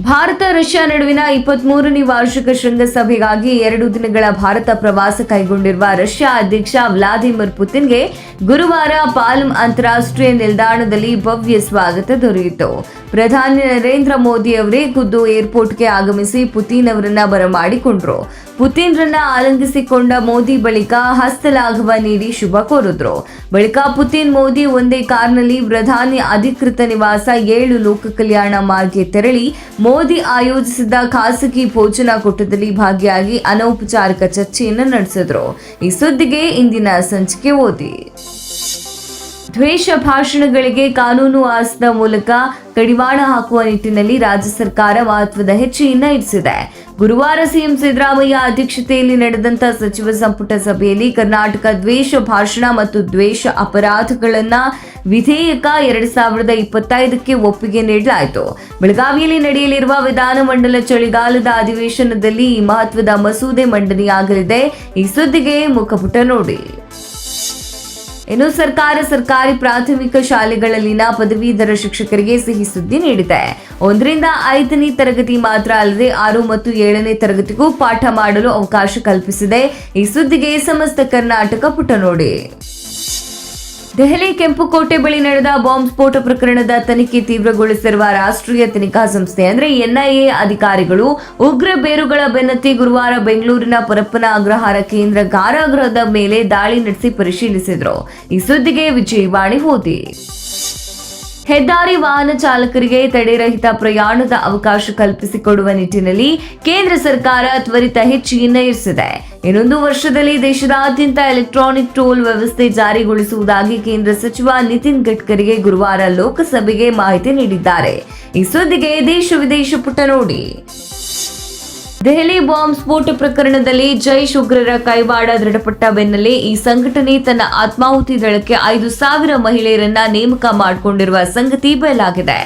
Bharat Russia ನಡುವಿನ ಇಪ್ಪತ್ಮೂರನೇ ವಾರ್ಷಿಕ ಶೃಂಗಸಭೆಗಾಗಿ ಎರಡು ದಿನಗಳ ಭಾರತ ಪ್ರವಾಸ ಕೈಗೊಂಡಿರುವ ರಷ್ಯಾ ಅಧ್ಯಕ್ಷ ವ್ಲಾದಿಮಿರ್ ಪುತಿನ್ಗೆ ಗುರುವಾರ ಪಾಲ್ಮ್ ಅಂತಾರಾಷ್ಟ್ರೀಯ ನಿಲ್ದಾಣದಲ್ಲಿ ಭವ್ಯ ಸ್ವಾಗತ ದೊರೆಯಿತು. ಪ್ರಧಾನಿ ನರೇಂದ್ರ ಮೋದಿ ಅವರೇ ಖುದ್ದು ಏರ್ಪೋರ್ಟ್ಗೆ ಆಗಮಿಸಿ ಪುತಿನ್ ಅವರನ್ನ ಬರಮಾಡಿಕೊಂಡ್ರು. ಪುತಿನ್ರನ್ನ ಆಲಂಗಿಸಿಕೊಂಡ ಮೋದಿ ಬಳಿಕ ಹಸ್ತಲಾಘವ ನೀಡಿ ಶುಭ ಕೋರಿದ್ರು. ಬಳಿಕ ಪುತಿನ್ ಮೋದಿ ಒಂದೇ ಕಾರ್ನಲ್ಲಿ ಪ್ರಧಾನಿ ಅಧಿಕೃತ ನಿವಾಸ ಏಳು ಲೋಕ ಕಲ್ಯಾಣ ಮಾರ್ಗೆ ತೆರಳಿ ಮೋದಿ ಆಯೋಜಿಸಿದ್ದ ಖಾಸಗಿ ಭೋಜನ ಕೂಟದಲ್ಲಿ ಭಾಗಿಯಾಗಿ ಅನೌಪಚಾರಿಕ ಚರ್ಚೆಯನ್ನು ನಡೆಸಿದ್ರು. ಈ ಸುದ್ದಿಗೆ ಇಂದಿನ ಸಂಚಿಕೆ ಓದಿ. ದ್ವೇಷ ಭಾಷಣಗಳಿಗೆ ಕಾನೂನು ಆಸದ ಮೂಲಕ ಕಡಿವಾಣ ಹಾಕುವ ನಿಟ್ಟಿನಲ್ಲಿ ರಾಜ್ಯ ಸರ್ಕಾರ ಮಹತ್ವದ ಹೆಜ್ಜೆಯನ್ನ ಇರಿಸಿದೆ. ಗುರುವಾರ ಸಿಎಂ ಸಿದ್ದರಾಮಯ್ಯ ಅಧ್ಯಕ್ಷತೆಯಲ್ಲಿ ನಡೆದಂತ ಸಚಿವ ಸಂಪುಟ ಸಭೆಯಲ್ಲಿ ಕರ್ನಾಟಕ ದ್ವೇಷ ಭಾಷಣ ಮತ್ತು ದ್ವೇಷ ಅಪರಾಧಗಳನ್ನ ವಿಧೇಯಕ ಎರಡ್ ಸಾವಿರದ ಇಪ್ಪತ್ತೈದಕ್ಕೆ ಒಪ್ಪಿಗೆ ನೀಡಲಾಯಿತು. ಬೆಳಗಾವಿಯಲ್ಲಿ ನಡೆಯಲಿರುವ ವಿಧಾನಮಂಡಲ ಚಳಿಗಾಲದ ಅಧಿವೇಶನದಲ್ಲಿ ಈ ಮಹತ್ವದ ಮಸೂದೆ ಮಂಡನೆಯಾಗಲಿದೆ. ಈ ಸುದ್ದಿಗೆ ಮುಖಪುಟ ನೋಡಿ. ಇನ್ನು ಸರ್ಕಾರ ಸರ್ಕಾರಿ ಪ್ರಾಥಮಿಕ ಶಾಲೆಗಳಲ್ಲಿನ ಪದವೀಧರ ಶಿಕ್ಷಕರಿಗೆ ಸಿಹಿ ಸುದ್ದಿ ನೀಡಿದೆ. ಒಂದರಿಂದ ಐದನೇ ತರಗತಿ ಮಾತ್ರ ಅಲ್ಲದೆ ಆರು ಮತ್ತು ಏಳನೇ ತರಗತಿಗೂ ಪಾಠ ಮಾಡಲು ಅವಕಾಶ ಕಲ್ಪಿಸಿದೆ. ಈ ಸುದ್ದಿಗೆ ಸಮಸ್ತ ಕರ್ನಾಟಕ ಪುಟ ನೋಡಿ. ದೆಹಲಿ ಕೆಂಪುಕೋಟೆ ಬಳಿ ನಡೆದ ಬಾಂಬ್ ಸ್ಫೋಟ ಪ್ರಕರಣದ ತನಿಖೆ ತೀವ್ರಗೊಳಿಸಿರುವ ರಾಷ್ಟ್ರೀಯ ತನಿಖಾ ಸಂಸ್ಥೆ, ಅಂದ್ರೆ ಎನ್ಐಎ ಅಧಿಕಾರಿಗಳು ಉಗ್ರ ಬೇರುಗಳ ಬೆನ್ನತ್ತಿ ಗುರುವಾರ ಬೆಂಗಳೂರಿನ ಪರಪ್ಪನ ಅಗ್ರಹಾರ ಕೇಂದ್ರ ಕಾರಾಗೃಹದ ಮೇಲೆ ದಾಳಿ ನಡೆಸಿ ಪರಿಶೀಲಿಸಿದರು. ಈ ಸುದ್ದಿಗೆ ವಿಜಯವಾಣಿ ಓದಿ ಹೆದ್ದಾರಿ ವಾಹನ ಚಾಲಕರಿಗೆ ತಡೆರಹಿತ ಪ್ರಯಾಣದ ಅವಕಾಶ ಕಲ್ಪಿಸಿಕೊಡುವ ನಿಟ್ಟಿನಲ್ಲಿ ಕೇಂದ್ರ ಸರ್ಕಾರ ತ್ವರಿತ ಹೆಚ್ಚಿಗೆ ಇರಿಸಿದೆ. ಇನ್ನೊಂದು ವರ್ಷದಲ್ಲಿ ದೇಶದಾದ್ಯಂತ ಎಲೆಕ್ಟ್ರಾನಿಕ್ ಟೋಲ್ ವ್ಯವಸ್ಥೆ ಜಾರಿಗೊಳಿಸುವುದಾಗಿ ಕೇಂದ್ರ ಸಚಿವ ನಿತಿನ್ ಗಡ್ಕರಿಗೆ ಗುರುವಾರ ಲೋಕಸಭೆಗೆ ಮಾಹಿತಿ ನೀಡಿದ್ದಾರೆ. ಈ ಸುದ್ದಿಗೆ ದೇಶ ವಿದೇಶ ಪುಟ ನೋಡಿ. ದೆಹಲಿ ಬಾಂಬ್ ಸ್ಫೋಟ ಪ್ರಕರಣದಲ್ಲಿ ಜೈಷ್ ಉಗ್ರರ ಕೈವಾಡ ದೃಢಪಟ್ಟ ಬೆನ್ನಲ್ಲೇ ಈ ಸಂಘಟನೆ ತನ್ನ ಆತ್ಮಾಹುತಿ ದಳಕ್ಕೆ ಐದು ಸಾವಿರ ಮಹಿಳೆಯರನ್ನ ನೇಮಕ ಮಾಡಿಕೊಂಡಿರುವ ಸಂಗತಿ ಬಯಲಾಗಿದೆ.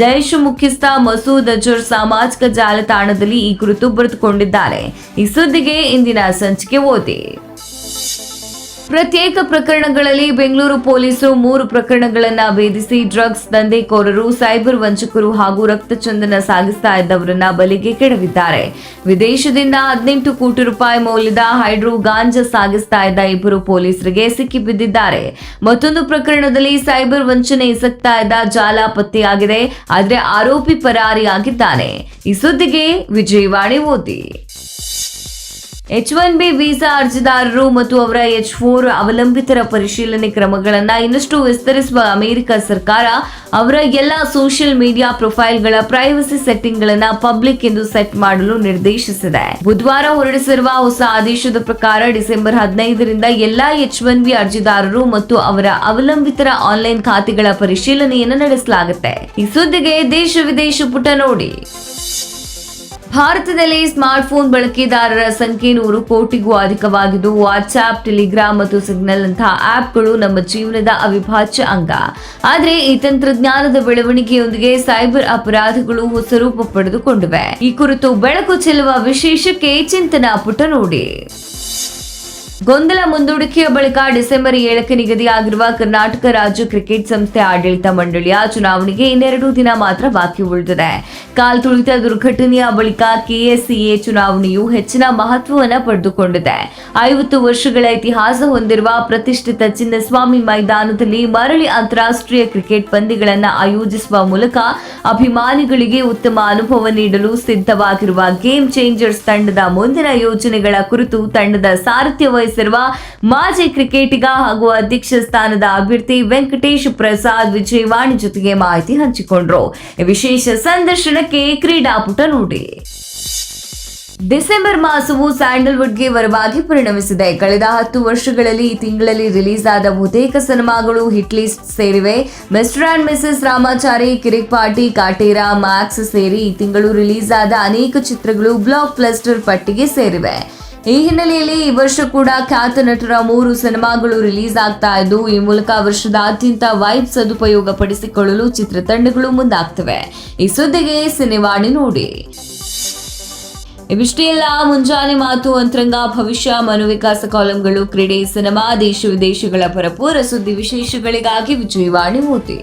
ಜೈಷ್ ಮುಖ್ಯಸ್ಥ ಮಸೂದ್ ಅಜರ್ ಸಾಮಾಜಿಕ ಜಾಲತಾಣದಲ್ಲಿ ಈ ಕುರಿತು ಬರೆದುಕೊಂಡಿದ್ದಾರೆ ಈ ಸುದ್ದಿಗೆ ಇಂದಿನ ಸಂಚಿಕೆ ಓದಿ. ಪ್ರತ್ಯೇಕ ಪ್ರಕರಣಗಳಲ್ಲಿ ಬೆಂಗಳೂರು ಪೊಲೀಸರು ಮೂರು ಪ್ರಕರಣಗಳನ್ನ ಭೇದಿಸಿ ಡ್ರಗ್ಸ್ ದಂಧೆಕೋರರು, ಸೈಬರ್ ವಂಚಕರು ಹಾಗೂ ರಕ್ತಚಂದನ ಸಾಗಿಸ್ತಾ ಇದ್ದವರನ್ನ ಬಲಿಗೆ ಕೆಡವಿದ್ದಾರೆ. ವಿದೇಶದಿಂದ ಹದಿನೆಂಟು ಕೋಟಿ ರೂಪಾಯಿ ಮೌಲ್ಯದ ಹೈಡ್ರೋ ಗಾಂಜಾ ಸಾಗಿಸ್ತಾ ಇದ್ದ ಇಬ್ಬರು ಪೊಲೀಸರಿಗೆ ಸಿಕ್ಕಿಬಿದ್ದಿದ್ದಾರೆ ಮತ್ತೊಂದು ಪ್ರಕರಣದಲ್ಲಿ ಸೈಬರ್ ವಂಚನೆ ಎಸಗ್ತಾ ಇದ್ದ ಜಾಲ ಪತ್ತೆಯಾಗಿದೆ. ಆದರೆ ಆರೋಪಿ ಪರಾರಿಯಾಗಿದ್ದಾನೆ. ಈ ಸುದ್ದಿಗೆ ವಿಜಯವಾಣಿ ಓದಿ. ಎಚ್ ಒನ್ ಬಿ ವೀಸಾ ಅರ್ಜಿದಾರರು ಮತ್ತು ಅವರ ಎಚ್ ಫೋರ್ ಅವಲಂಬಿತರ ಪರಿಶೀಲನೆ ಕ್ರಮಗಳನ್ನು ಇನ್ನಷ್ಟು ವಿಸ್ತರಿಸುವ ಅಮೆರಿಕ ಸರ್ಕಾರ ಅವರ ಎಲ್ಲ ಸೋಷಿಯಲ್ ಮೀಡಿಯಾ ಪ್ರೊಫೈಲ್ಗಳ ಪ್ರೈವಸಿ ಸೆಟ್ಟಿಂಗ್ಗಳನ್ನು ಪಬ್ಲಿಕ್ ಎಂದು ಸೆಟ್ ಮಾಡಲು ನಿರ್ದೇಶಿಸಿದೆ. ಬುಧವಾರ ಹೊರಡಿಸಿರುವ ಹೊಸ ಆದೇಶದ ಪ್ರಕಾರ ಡಿಸೆಂಬರ್ ಹದಿನೈದರಿಂದ ಎಲ್ಲಾ ಎಚ್ ಒನ್ ಬಿ ಅರ್ಜಿದಾರರು ಮತ್ತು ಅವರ ಅವಲಂಬಿತರ ಆನ್ಲೈನ್ ಖಾತೆಗಳ ಪರಿಶೀಲನೆಯನ್ನು ನಡೆಸಲಾಗುತ್ತೆ. ಈ ಸುದ್ದಿಗೆ ದೇಶ ವಿದೇಶ ಪುಟ ನೋಡಿ. ಭಾರತದಲ್ಲಿ ಸ್ಮಾರ್ಟ್ಫೋನ್ ಬಳಕೆದಾರರ ಸಂಖ್ಯೆ ನೂರು ಕೋಟಿಗೂ ಅಧಿಕವಾಗಿದ್ದು ವಾಟ್ಸ್ಆಪ್ ಟೆಲಿಗ್ರಾಮ್ ಮತ್ತು ಸಿಗ್ನಲ್ ಅಂತಹ ಆಪ್ಗಳು ನಮ್ಮ ಜೀವನದ ಅವಿಭಾಜ್ಯ ಅಂಗ. ಆದರೆ ಈ ತಂತ್ರಜ್ಞಾನದ ಬೆಳವಣಿಗೆಯೊಂದಿಗೆ ಸೈಬರ್ ಅಪರಾಧಗಳು ಹೊಸ ರೂಪ ಪಡೆದುಕೊಂಡಿವೆ. ಈ ಕುರಿತು ಬೆಳಕು ಚೆಲ್ಲುವ ವಿಶೇಷಕ್ಕೆ ಚಿಂತನಾ ಪುಟ ನೋಡಿ. ಗೊಂದಲ ಮುಂದೂಡಿಕೆಯ ಬಳಿಕ ಡಿಸೆಂಬರ್ ಏಳಕ್ಕೆ ನಿಗದಿಯಾಗಿರುವ ಕರ್ನಾಟಕ ರಾಜ್ಯ ಕ್ರಿಕೆಟ್ ಸಂಸ್ಥೆ ಆಡಳಿತ ಮಂಡಳಿಯ ಚುನಾವಣೆಗೆ ಇನ್ನೆರಡು ದಿನ ಮಾತ್ರ ಬಾಕಿ ಉಳಿದಿದೆ. ಕಾಲ್ತುಳಿತ ದುರ್ಘಟನೆಯ ಬಳಿಕ ಕೆಎಸ್ಸಿಎ ಚುನಾವಣೆಯು ಹೆಚ್ಚಿನ ಮಹತ್ವವನ್ನು ಪಡೆದುಕೊಂಡಿದೆ. ಐವತ್ತು ವರ್ಷಗಳ ಇತಿಹಾಸ ಹೊಂದಿರುವ ಪ್ರತಿಷ್ಠಿತ ಚಿನ್ನಸ್ವಾಮಿ ಮೈದಾನದಲ್ಲಿ ಮರಳಿ ಅಂತಾರಾಷ್ಟ್ರೀಯ ಕ್ರಿಕೆಟ್ ಪಂದ್ಯಗಳನ್ನು ಆಯೋಜಿಸುವ ಮೂಲಕ ಅಭಿಮಾನಿಗಳಿಗೆ ಉತ್ತಮ ಅನುಭವ ನೀಡಲು ಸಿದ್ಧವಾಗಿರುವ ಗೇಮ್ ಚೇಂಜರ್ಸ್ ತಂಡದ ಮುಂದಿನ ಯೋಜನೆಗಳ ಕುರಿತು ತಂಡದ ಸಾರಥ್ಯ ವಹಿಸಿರುವ ಮಾಜಿ ಕ್ರಿಕೆಟಿಗ ಹಾಗೂ ಅಧ್ಯಕ್ಷ ಸ್ಥಾನದ ಅಭ್ಯರ್ಥಿ ವೆಂಕಟೇಶ್ ಪ್ರಸಾದ್ ವಿಜಯವಾಣಿ ಜೊತೆಗೆ ಮಾಹಿತಿ ಹಂಚಿಕೊಂಡ್ರು. ವಿಶೇಷ ಸಂದರ್ಶನಕ್ಕೆ ಕ್ರೀಡಾಪುಟ ನೋಡಿ. ಡಿಸೆಂಬರ್ ಮಾಸವು ಸ್ಯಾಂಡಲ್ವುಡ್ಗೆ ವರವಾಗಿ ಪರಿಣಮಿಸಿದೆ. ಕಳೆದ ಹತ್ತು ವರ್ಷಗಳಲ್ಲಿ ಈ ತಿಂಗಳಲ್ಲಿ ರಿಲೀಸ್ ಆದ ಬಹುತೇಕ ಸಿನಿಮಾಗಳು ಹಿಟ್ ಲಿಸ್ಟ್ ಸೇರಿವೆ. Mr and Mrs Ramachari, Kirik party, Kaatera, Max ಸೇರಿ ಈ ತಿಂಗಳು ರಿಲೀಸ್ ಆದ ಅನೇಕ ಚಿತ್ರಗಳು ಬ್ಲಾಕ್ ಪ್ಲಸ್ಟರ್ ಪಟ್ಟಿಗೆ ಸೇರಿವೆ. ಈ ಹಿನ್ನೆಲೆಯಲ್ಲಿ ಈ ವರ್ಷ ಕೂಡ ಖ್ಯಾತ ನಟರ ಮೂರು ಸಿನಿಮಾಗಳು ರಿಲೀಸ್ ಆಗ್ತಾ ಇದ್ದು, ಈ ಮೂಲಕ ವರ್ಷದಾದ್ಯಂತ ವೈಬ್ ಸದುಪಯೋಗ ಪಡಿಸಿಕೊಳ್ಳಲು ಚಿತ್ರತಂಡಗಳು ಮುಂದಾಗ್ತವೆ. ಈ ಸುದ್ದಿಗೆ ಸಿನಿವಾಣಿ ನೋಡಿ. ಇವಿಷ್ಟೇ ಎಲ್ಲ ಮುಂಜಾನೆ ಮಾತು ಅಂತರಂಗ, ಭವಿಷ್ಯ ಮನೋವಿಕಾಸ ಕಾಲಂಗಳು, ಕ್ರೀಡೆ, ಸಿನಿಮಾ, ದೇಶ ವಿದೇಶಗಳ ಭರಪೂರ ಸುದ್ದಿ ವಿಶೇಷಗಳಿಗಾಗಿ ವಿಜಯವಾಣಿ ಮೋತಿ.